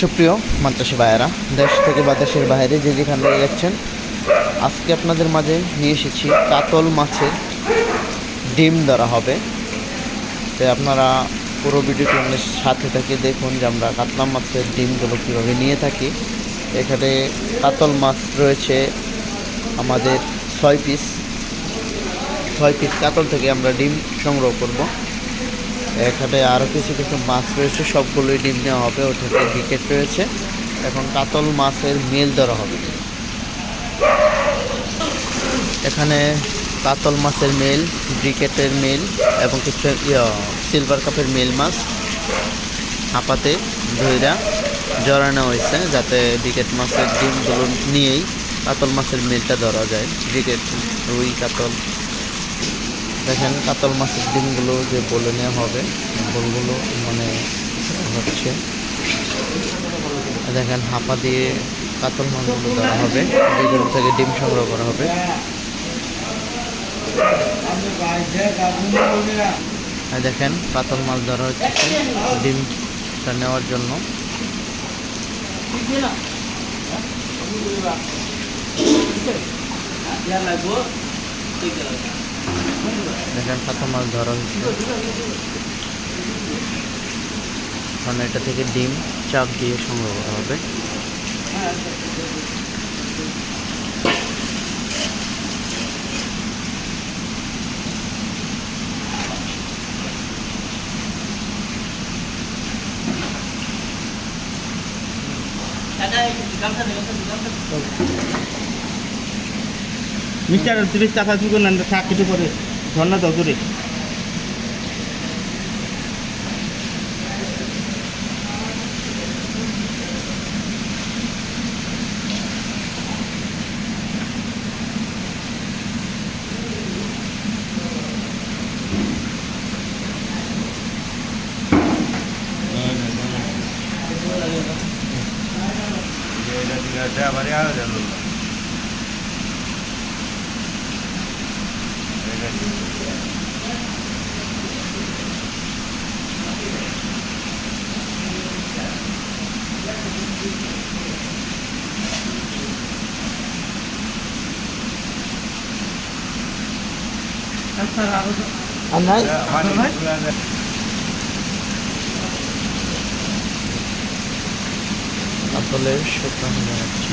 সুপ্রিয় মাদ্রাসা ভাইয়েরা, দেশ থেকে বা দেশের বাইরে যে যেখান থেকে দেখছেন, আজকে আপনাদের মাঝে নিয়ে এসেছি কাতল মাছের ডিম ধরা হবে। তো আপনারা পুরো ভিডিওটি আমাদের সাথে থেকে দেখুন যে আমরা কাতলা মাছের ডিমগুলো কীভাবে নিয়ে থাকি। এখানে কাতল মাছ রয়েছে আমাদের ছয় পিস ছয় পিস কাতল থেকে আমরা ডিম সংগ্রহ করব। এখানে আরও কিছু কিছু মাছ রয়েছে, সবগুলোই ডিম নেওয়া হবে ওটাতে বিকেট রয়েছে। এখন কাতল মাছের মেল ধরা হবে। এখানে কাতল মাছের মেল, ব্রিকেটের মেল এবং কিছু সিলভার কাপের মেল মাছ। হাঁপাতে ধইরা জড়ানো হয়েছে যাতে ব্রিকেট মাছের ডিমগুলো নিয়েই কাতল মাছের মেলটা ধরা যায়। ব্রিকেট, রুই, কাতল। দেখেন কাতল মাছের ডিমগুলো যে বলে নেওয়া হবে বলগুলো মানে হচ্ছে, দেখেন হাঁপা দিয়ে কাতল মাছগুলো ধরা হবে যেগুলো থেকে ডিম সংগ্রহ করা হবে। দেখেন কাতল মাছ ধরা হচ্ছে, ডিমটা নেওয়ার জন্য। দেখেন কাতল মাছ ধরা হচ্ছে কারণ এটা থেকে ডিম, চাপ দিয়ে সংগ্রহ করা হবে। মিস্টার তিরিশ টাকা কি করলেন থাক কিছু சொன்ன தொகுதி Gracias, variado de alumnos. আর নাই কাতলের শুকনো যাচ্ছে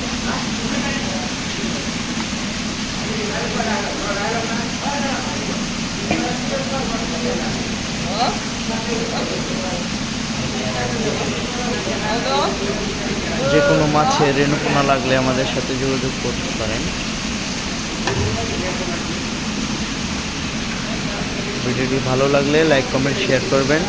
যে কোনো মাছে রেণুপোনা লাগলে আমাদের সাথে যোগাযোগ করতে পারেন। ভিডিওটি ভালো লাগলে লাইক, কমেন্ট শেয়ার করবেন।